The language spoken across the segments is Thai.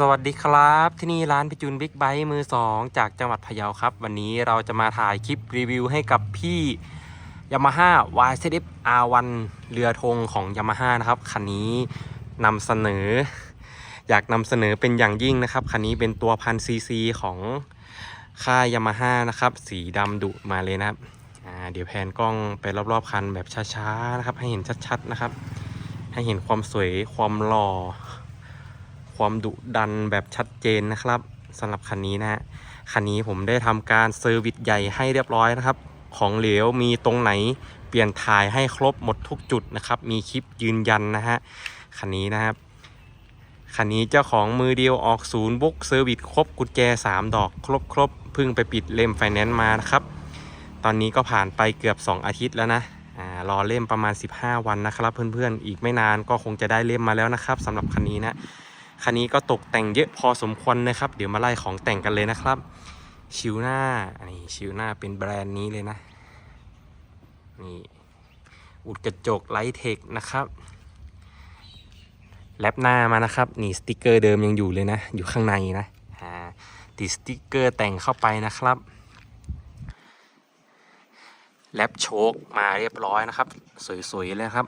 สวัสดีครับ ที่นี่ร้านพิจุนบิ๊กไบค์มือ 2 จากจังหวัดพะเยาครับ วันนี้เราจะมาถ่ายคลิปรีวิวให้กับพี่ Yamaha YZF R1 เรือธงของ Yamaha นะครับ คันนี้นำเสนอ อยากนำเสนอเป็นอย่างยิ่งนะครับ คันนี้เป็นตัวพันซีซีของค่าย Yamaha นะครับ สีดำดุมาเลยนะครับเดี๋ยวแพนกล้องไปรอบๆคันแบบช้าๆนะครับ ให้เห็นชัดๆนะครับ ให้เห็นความสวยความหล่อ ความดุดันแบบชัดเจนนะครับสำหรับคันนี้นะฮะคันนี้ผมได้ทำการเซอร์วิสใหญ่ให้เรียบร้อยนะครับ ของเหลวมีตรงไหนเปลี่ยนถ่ายให้ครบหมดทุกจุดนะครับ มีคลิปยืนยันนะฮะคันนี้นะครับคันนี้เจ้าของมือเดียวออกศูนย์บุ๊กเซอร์วิสครบกุญแจ 3 ดอกครบครบเพิ่งไปปิดเล่มไฟแนนซ์มานะครับ ตอนนี้ก็ผ่านไปเกือบ 2 อาทิตย์แล้วนะอ่ารอเล่มประมาณ 15 วันนะครับ เพื่อนๆ อีกไม่นานก็คงจะได้เล่มมาแล้วนะครับสำหรับคันนี้นะ คันนี้ก็ตกแต่งเยอะพอสมควรนะครับ เดี๋ยวมาไล่ของแต่งกันเลยนะครับ ชิวหน้าอันนี้ชิวหน้าเป็นแบรนด์นี้เลยนะนี่อุดกระจกไลท์เทคนะครับแลบหน้ามานะครับนี่สติกเกอร์เดิมยังอยู่เลยนะ อยู่ข้างในนะติดสติกเกอร์แต่งเข้าไปนะครับแลบโชคมาเรียบร้อยนะครับ สวยๆเลยครับ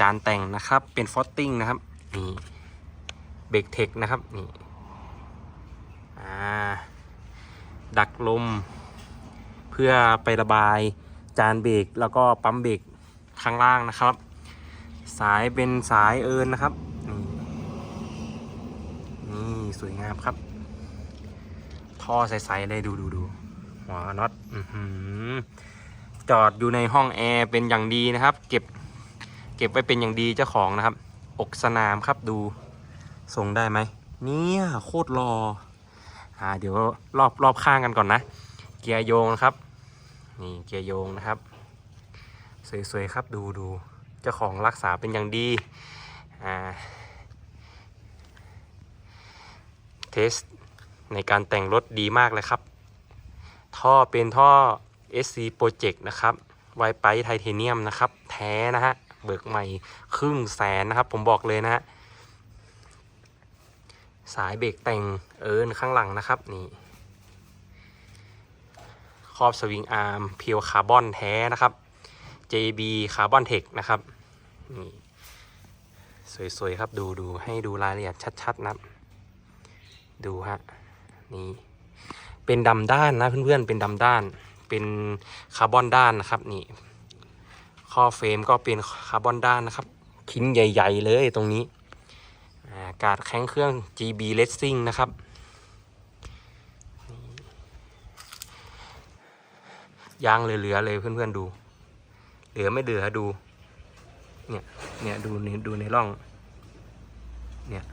จานแต่งนะครับเป็นฟอตติ้งนะครับนี่ เบรกเทคนะครับนี่ดักลม เพื่อไประบายจานเบรกแล้วก็ปั๊มเบรกข้างล่างนะครับ สายเป็นสายเอินนะครับนี่สวยงามครับ ท่อใสๆเลยดูดูดูหัวน็อตจอดอยู่ในห้องแอร์เป็นอย่างดีนะครับ เก็บเก็บไว้เป็นอย่างดีเจ้าของนะครับ อกสนามครับดู ส่งได้ไหมเนี่ยโคตรรออ่าเดี๋ยวรอบรอบข้างกันก่อนนะ เกียร์โยงนะครับ นี่เกียร์โยงนะครับ สวยๆครับดูดูเจ้าของรักษาเป็นอย่างดีอ่าเทสในการแต่งรถดีมากเลยครับ ท่อเป็นท่อ SC Project นะครับไวไปไทเทเนียมนะครับ แท้นะฮะ เบิกใหม่ครึ่งแสนนะครับ ผมบอกเลยนะฮะ สายเบรกแต่งเอินข้างหลังนะครับนี่ครอบสวิงอาร์มเพียวคาร์บอนแท้นะครับ JB คาร์บอนเทคนะครับนี่สวย ๆ ครับดูดูให้ดูรายละเอียดชัด ๆ นะครับดูฮะนี่เป็นดำด้านนะเพื่อนๆเป็นดำด้าน เป็นคาร์บอนด้านนะครับนี่ข้อเฟรมก็เป็นคาร์บอนด้านนะครับชิ้นใหญ่ ๆ เลยตรงนี้ การแข้งเครื่อง GB Racing นะครับ ยางเหลือๆเลยเพื่อนๆดู เหลือไม่เหลือดู เนี่ย เนี่ยดูในดูในร่อง เนี่ย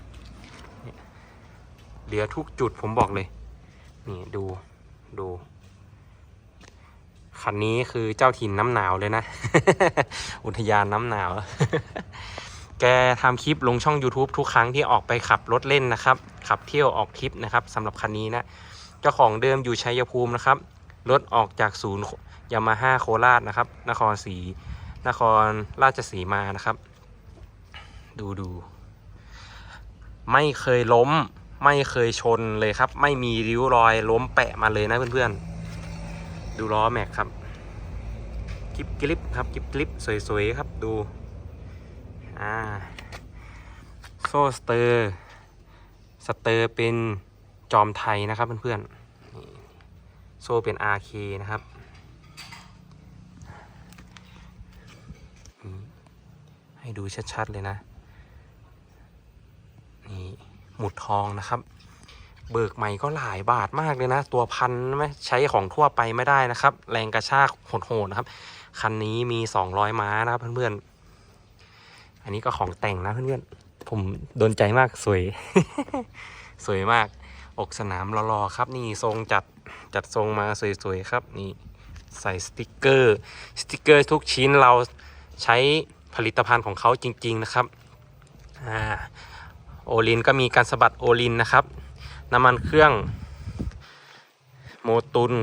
เหลือทุกจุดผมบอกเลย นี่ดูดู คันนี้คือเจ้าถิ่นน้ำหนาวเลยนะ อุทยานน้ำหนาว แกทำคลิปลงช่อง YouTube ทุกครั้งที่ออกไปขับรถเล่นนะครับ ขับเที่ยวออกทริปนะครับสำหรับคันนี้นะ เจ้าของเดิมอยู่ชัยภูมินะครับ รถออกจากศูนย์ยามาฮ่าโคราชนะครับ นครศรีนครราชสีมานะครับ ดูดูไม่เคยล้ม ไม่เคยชนเลยครับ ไม่มีริ้วรอยล้มแปะมาเลยนะเพื่อนๆ ดูล้อแม็กครับ กิบกลิปครับกิบกลิปสวยๆครับดู อ่าโซ่สเตอร์สเตอร์เป็นจอมไทยนะครับเพื่อนๆโซ่เป็น RK นะครับให้ดูชัดๆเลยนะนี่หมุดทองนะครับ เบิกใหม่ก็หลายบาทมากเลยนะ ตัวพันไม่ใช้ของทั่วไปไม่ได้นะครับ แรงกระชากโหดๆนะครับ คันนี้มี 200 ม้านะครับเพื่อนๆ อันนี้ก็ของแต่งนะเพื่อนๆ ผมโดนใจมากสวย สวยมาก อกสนามรอๆครับ นี่ทรงจัดจัดทรงมาสวยๆครับ นี่ใส่สติกเกอร์ สติกเกอร์ทุกชิ้นเราใช้ผลิตภัณฑ์ของเขาจริง ๆนะครับอ่าโอลินก็มีการสะบัดโอลินนะครับ น้ำมันเครื่องโมตุน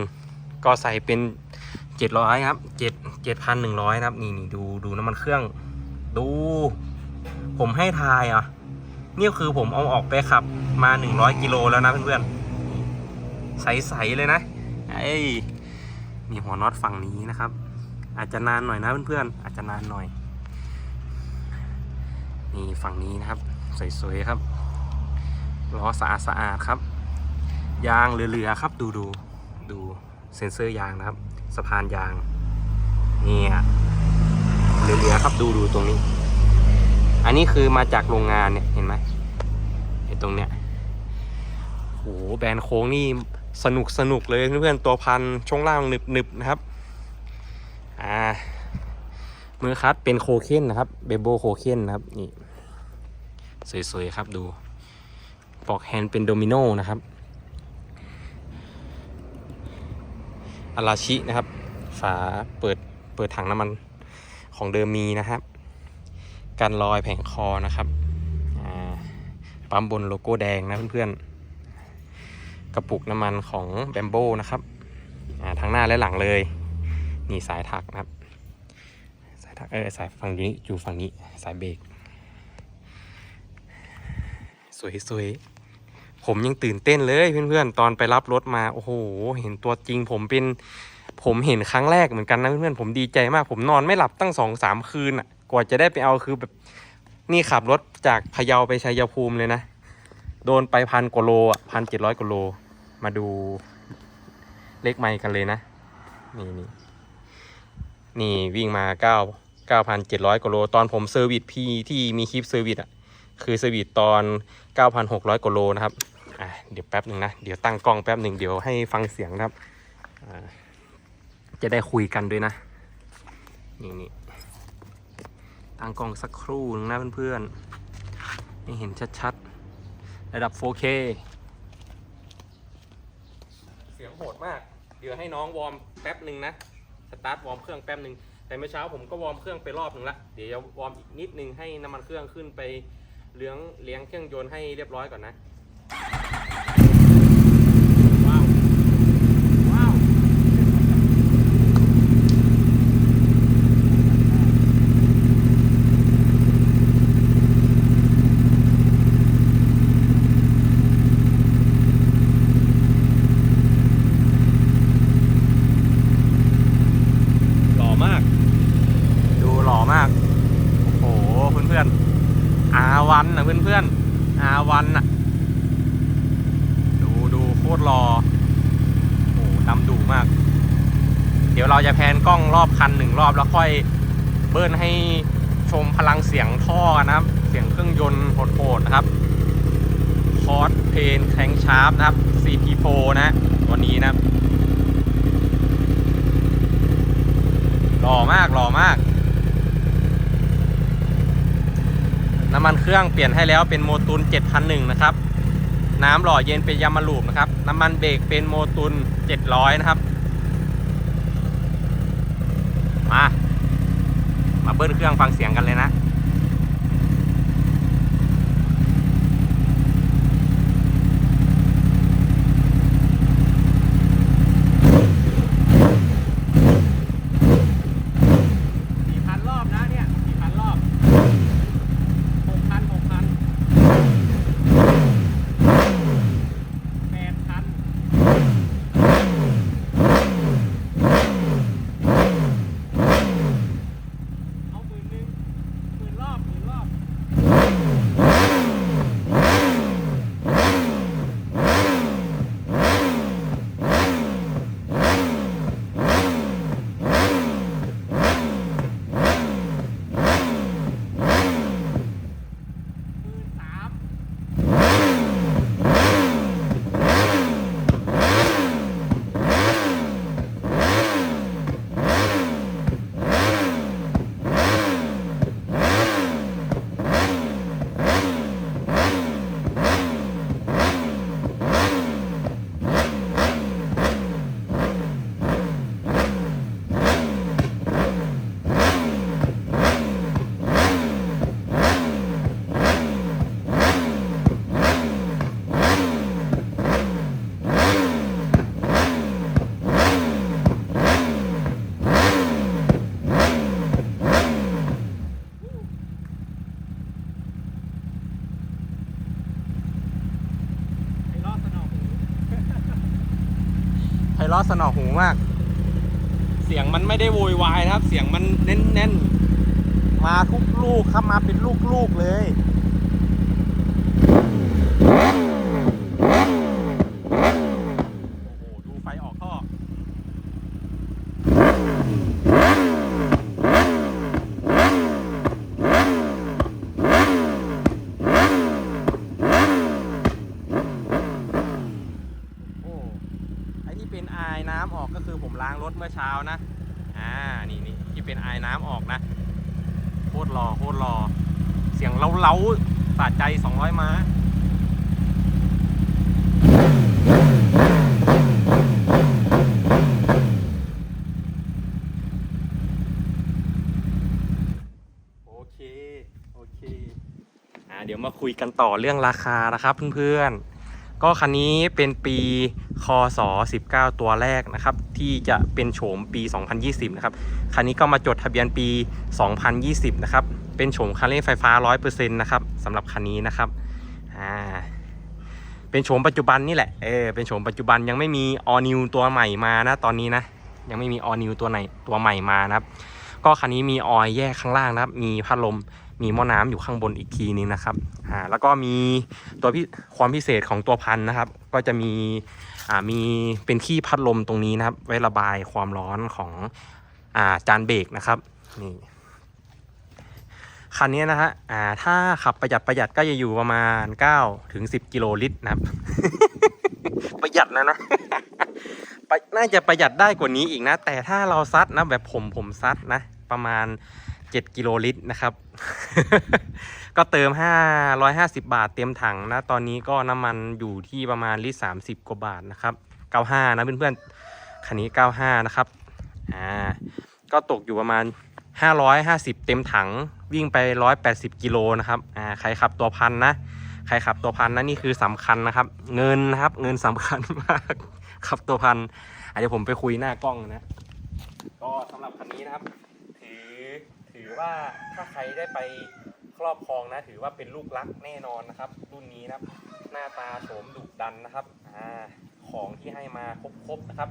ก็ใส่เป็นเจ็ดร้อยครับเจ็ดเจ็ดพันหนึ่งร้อยนะครับ นี่นี่ดูดูน้ำมันเครื่อง ดู ผมให้ทายอะ นี่คือผมเอาออกไปขับมา 100 กิโลแล้วนะเพื่อนๆ ใส ๆ เลยนะ ไอ้มีหัวน็อตฝั่งนี้นะครับ อาจจะนานหน่อยนะเพื่อนๆ อาจจะนานหน่อย นี่ฝั่งนี้นะครับ สวยๆครับ ล้อสะอาดสะอาดๆครับ ยางเหลือๆครับ ดูดูดูเซ็นเซอร์ยางนะครับ สะพานยาง เนี่ย เหลือๆครับดูดูตรงนี้ อันนี้คือมาจากโรงงานเนี่ยเห็นไหมไอ้ตรงเนี้ยโหแบรนโค้งนี่สนุกสนุกเลยเพื่อนๆตัวพันช่วงล่างหนึบหนึบนะครับอ่ามือคัดเป็นโคเคนนะครับเบโบโคเคนนะครับนี่สวยๆครับดูปอกแฮนด์เป็นโดมิโนนะครับอาราชินะครับ ฝาเปิดเปิดถังน้ำมัน ของเดิมมีนะครับ กันรอยแผงคอนะครับปั๊มบนโลโก้แดงนะเพื่อนๆ กระปุกน้ำมันของแบมโบนะครับทั้งหน้าและหลังเลยนี่สายถักนะครับ สายถักเออสายฝั่งนี้อยู่ฝั่งนี้สายเบรกสวยๆผมยังตื่นเต้นเลยเพื่อนๆ ตอนไปรับรถมา โอ้โห เห็นตัวจริงผมเป็น ผมเห็นครั้งแรกเหมือนกันนะเพื่อนๆผมดีใจมาก ผมนอนไม่หลับตั้งสองสามคืนอะ กว่าจะได้ไปเอาคือแบบนี่ขับรถจากพะเยาไปชัยภูมิเลยนะ โดนไปพันกว่าโลอะพันเจ็ดร้อยกว่าโล มาดูเลขไมค์กันเลยนะ นี่นี่นี่วิ่งมาเก้าเก้าพันเจ็ดร้อยกว่าโล ตอนผมเซอร์วิสพี่ที่มีคลิปเซอร์วิสอะคือเซอร์วิสตอนเก้าพันหกร้อยกว่าโลนะครับอะเดี๋ยวแป๊บหนึ่งนะ เดี๋ยวตั้งกล้องแป๊บหนึ่งเดี๋ยวให้ฟังเสียงนะครับอ่า จะได้คุยกันด้วยนะ นี่นี่ตั้งกล้องสักครู่นึงนะเพื่อนๆให้เห็นชัดๆ ระดับ 4K เสียงโหดมาก เดี๋ยวให้น้องวอร์มแป๊บหนึ่งนะ สตาร์ทวอร์มเครื่องแป๊บหนึ่งแต่เมื่อเช้าผมก็วอร์มเครื่องไปรอบหนึ่งละ เดี๋ยวจะวอร์มอีกนิดนึงให้น้ำมันเครื่องขึ้นไปเลี้ยงเลี้ยงเครื่องยนต์ให้เรียบร้อยก่อนนะ ว้าว ว้าว หล่อมาก ดูหล่อมาก โอ้โห เพื่อนๆอาวันนะเพื่อนๆอาวันน่ะ ดูดูโคตรหล่อโอ้โหดำดูมาก เดี๋ยวเราจะแพนกล้องรอบคันหนึ่งรอบแล้วค่อยเบิ้ลให้ชมพลังเสียงท่อนะครับ เสียงเครื่องยนต์โหดๆนะครับคอร์สเพนแคงชาร์ปนะครับ CP Pro นะตัวนี้นะหล่อมากหล่อมาก น้ำมันเครื่องเปลี่ยนให้แล้วเป็นโมตุน7,001นะครับ น้ำหล่อเย็นเป็นยามาลูปนะครับ น้ำมันเบรกเป็นโมตุน700 นะครับ มา มา เบิ้ลเครื่องฟังเสียงกันเลยนะ สี่พันรอบนะเนี่ยสี่พันรอบหกพันหกพันแปดพันเอาหมื่นหนึ่งหมื่น ไพราะสนอหูมาก เสียงมันไม่ได้โวยวายนะครับ เสียงมันแน่นๆ มาทุกลูกครับมาเป็นลูกๆเลย โอ้โห ดูไฟออกท่อ โอ้ ไอที่เป็นไอายน้ำออกก็คือผมล้างร ถเมื่อเช้านะ อ่า นี่นี่ที่เป็นไอายน้ำออกนะ โคตรรอโคตรรอเสียงเล้าๆสะใจ 200 ม้าโอเค โอเค อ่า เดี๋ยวมาคุยกันต่อเรื่องราคานะครับเพื่อนๆ ก็คันนี้เป็นปีคศ19 ตัวแรกนะครับ ที่จะเป็นโฉมปี 2020 นะครับ คันนี้ก็มาจดทะเบียนปี 2020 นะครับ เป็นโฉมคันเร่งไฟฟ้า 100%นะครับสำหรับคันนี้นะครับอ่าเป็นโฉมปัจจุบันนี่แหละเออเป็นโฉมปัจจุบันยังไม่มี all new ตัวใหม่มานะตอนนี้นะ ยังไม่มี all new ตัวไหนตัวใหม่มานะครับ ก็คันนี้มีออยแยกข้างล่างนะครับ มีพัดลม มีหม้อน้ำอยู่ข้างบนอีกทีนึงนะครับอ่าแล้วก็มีตัวพิความพิเศษของตัวพันนะครับ ก็จะมีอ่ามีเป็นที่พัดลมตรงนี้นะครับ ไว้ระบายความร้อนของอ่าจานเบรกนะครับนี่คันนี้นะฮะอ่าถ้าขับประหยัดประหยัดก็จะอยู่ประมาณ9ถึง10 กิโลลิตรนะครับ ประหยัดนะนะไปน่าจะประหยัดได้กว่านี้อีกนะ แต่ถ้าเราซัดนะแบบผมผมซัดนะ ประมาณ 7 กิโลลิตรนะครับ ก็เติม 550 บาทเต็มถังนะ ตอนนี้ก็น้ำมันอยู่ที่ประมาณลิตร 30 กว่าบาทนะครับ 95 นะเพื่อนๆ คันนี้ 95 นะครับ อ่า ก็ตกอยู่ประมาณ 550 เต็มถังวิ่งไป 180 กิโลนะครับ อ่า ใครขับตัวพันนะ ใครขับตัวพันนะนี่คือสำคัญนะครับ เงินนะครับ เงินสำคัญมาก ขับตัวพันเดี๋ยวผมไปคุยหน้ากล้องนะ ก็สำหรับคันนี้นะครับถือ ถือว่าถ้าใครได้ไปครอบครองนะ ถือว่าเป็นลูกรักแน่นอนนะครับ รุ่นนี้นะครับ หน้าตาโฉมดุดันนะครับอ่าของที่ให้มาครบๆนะครับ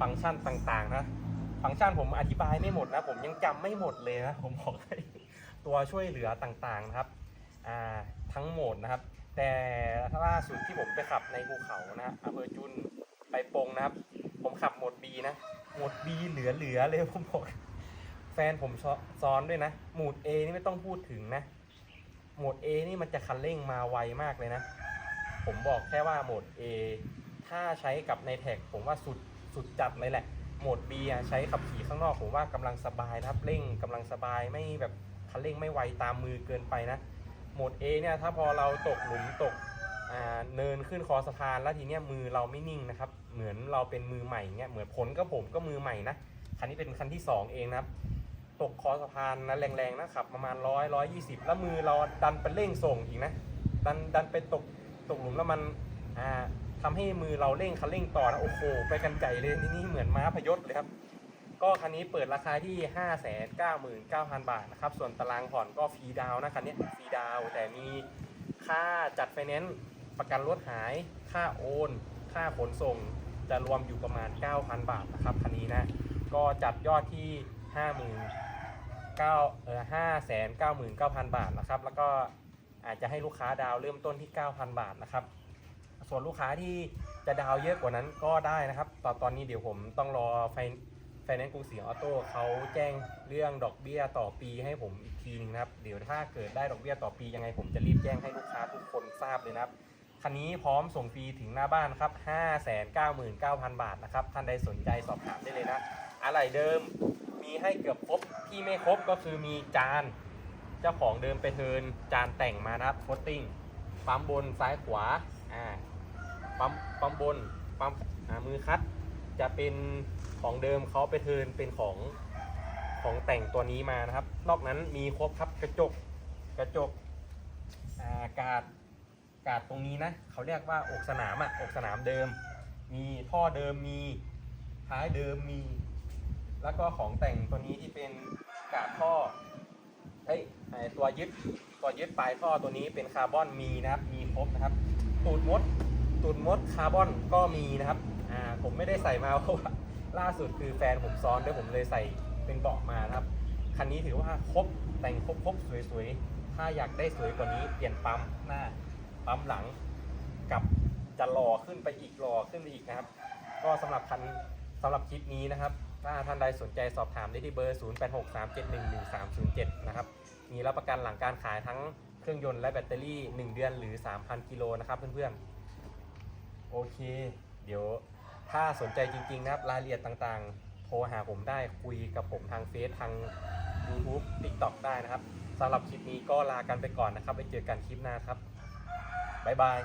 ฟังก์ชันต่างๆนะฟังก์ชันผมอธิบายไม่หมดนะ ผมยังจำไม่หมดเลยนะผมบอกให้ตัวช่วยเหลือต่างๆนะครับอ่าทั้งโหมดนะครับ แต่ล่าสุดที่ผมไปขับในภูเขานะอำเภอจุนไปปงนะครับ ผมขับโหมด B นะโหมด B เหลือๆเลยผมบอก แฟนผมซ้อนด้วยนะโหมด A นี่ไม่ต้องพูดถึงนะ โหมด A นี่มันจะคันเร่งมาไวมากเลยนะ ผมบอกแค่ว่าโหมด A ถ้าใช้กับในแท็กผมว่าสุดสุดจัดเลยแหละ โหมด B อะใช้ขับขี่ข้างนอกผมว่ากำลังสบายนะครับเร่งกำลังสบายไม่แบบคันเร่งไม่ไวตามมือเกินไปนะ โหมด A เนี่ยถ้าพอเราตกหลุมตกเนินขึ้นคอสะพานแล้วทีเนี้ยมือเราไม่นิ่งนะครับ เหมือนเราเป็นมือใหม่เงี้ยเหมือนผลก็ผมก็มือใหม่นะคันนี้เป็นคันที่ 2 เองนะครับ ตกคอสะพานนะแรงๆนะขับประมาณร้อยร้อยยี่สิบแล้วมือเราดันไปเร่งส่งอีกนะดันดันไปตกตกหลุมแล้วมันอ่าทำให้มือเราเร่งคันเร่งต่อนะโอ้โหไปกันใจเลยนี่นี่เหมือนม้าพยศเลยครับ ก็คันนี้เปิดราคาที่ 5 9 9 0 0 0 บาทนะครับ ส่วนตารางผ่อนก็ฟรีดาวนะคันนี้ฟรีดาวแต่มีค่าจัดไฟแนนซ์ประกันรถหาย ค่าโอน ค่าขนส่ง จะรวมอยู่ประมาณ 9,000 บาทนะครับคันนี้นะ ก็จัดยอดที่50,000 9เอ่อ599,000 บาทนะครับ แล้วก็อาจจะให้ลูกค้าดาวเริ่มต้นที่ 9,000 บาทนะครับ ส่วนลูกค้าที่จะดาวเยอะกว่านั้นก็ได้นะครับ ตอนตอนนี้เดี๋ยวผมต้องรอไฟไฟแนนซ์กรุงศรีออโต้เขาแจ้งเรื่องดอกเบี้ยต่อปีให้ผมอีกทีนึงนะครับ เดี๋ยวถ้าเกิดได้ดอกเบี้ยต่อปียังไงผมจะรีบแจ้งให้ลูกค้าทุกคนทราบเลยนะครับคันนี้พร้อมส่งฟรีถึงหน้าบ้านครับ 599,000 บาทนะครับ ท่านใดสนใจสอบถามได้เลยนะ อะไรเดิม มีให้เกือบครบที่ไม่ครบก็คือมีจาน เจ้าของเดิมไปเทินจานแต่งมานะครับโฟตติ้งปั๊มบนซ้ายขวาอ่าปั๊มปั๊มบนปั๊มมือคัด จะเป็นของเดิมเขาไปเทินเป็นของของแต่งตัวนี้มานะครับ นอกนั้นมีครบครับกระจกกระจกอากาดกาดตรงนี้นะเขาเรียกว่าอกสนามอะอกสนามเดิม มีท่อเดิมมีท้ายเดิมมี แล้วก็ของแต่งตัวนี้ที่เป็นกาดท่อเอ้ยตัวยึดตัวยึดปลายท่อตัวนี้เป็นคาร์บอนมีนะครับ มีครบนะครับ ตูดมด ตูดมดคาร์บอนก็มีนะครับ อ่า ผมไม่ได้ใส่มาเพราะว่าล่าสุดคือแฟนผมซ้อนด้วยผมเลยใส่เป็นเบาะมานะครับ คันนี้ถือว่าครบแต่งครบครบสวยๆ ถ้าอยากได้สวยกว่านี้เปลี่ยนปั๊มหน้า ปั๊มหลัง กับจะหล่อขึ้นไปอีกหล่อขึ้นไปอีกนะครับ ก็สำหรับคัน สำหรับคลิปนี้นะครับ ถ้าท่านใดสนใจสอบถามได้ที่เบอร์ 0863711307 นะครับ มีรับประกันหลังการขายทั้งเครื่องยนต์และแบตเตอรี่ 1 เดือนหรือ 3,000 กิโลนะครับเพื่อนๆ โอเค เดี๋ยวถ้าสนใจจริงๆนะครับรายละเอียดต่างๆ โทรหาผมได้คุยกับผมทางเฟซทาง YouTube TikTok ได้นะครับสำหรับคลิปนี้ก็ลากันไปก่อนนะครับ ไปเจอกันคลิปหน้าครับบ๊ายบาย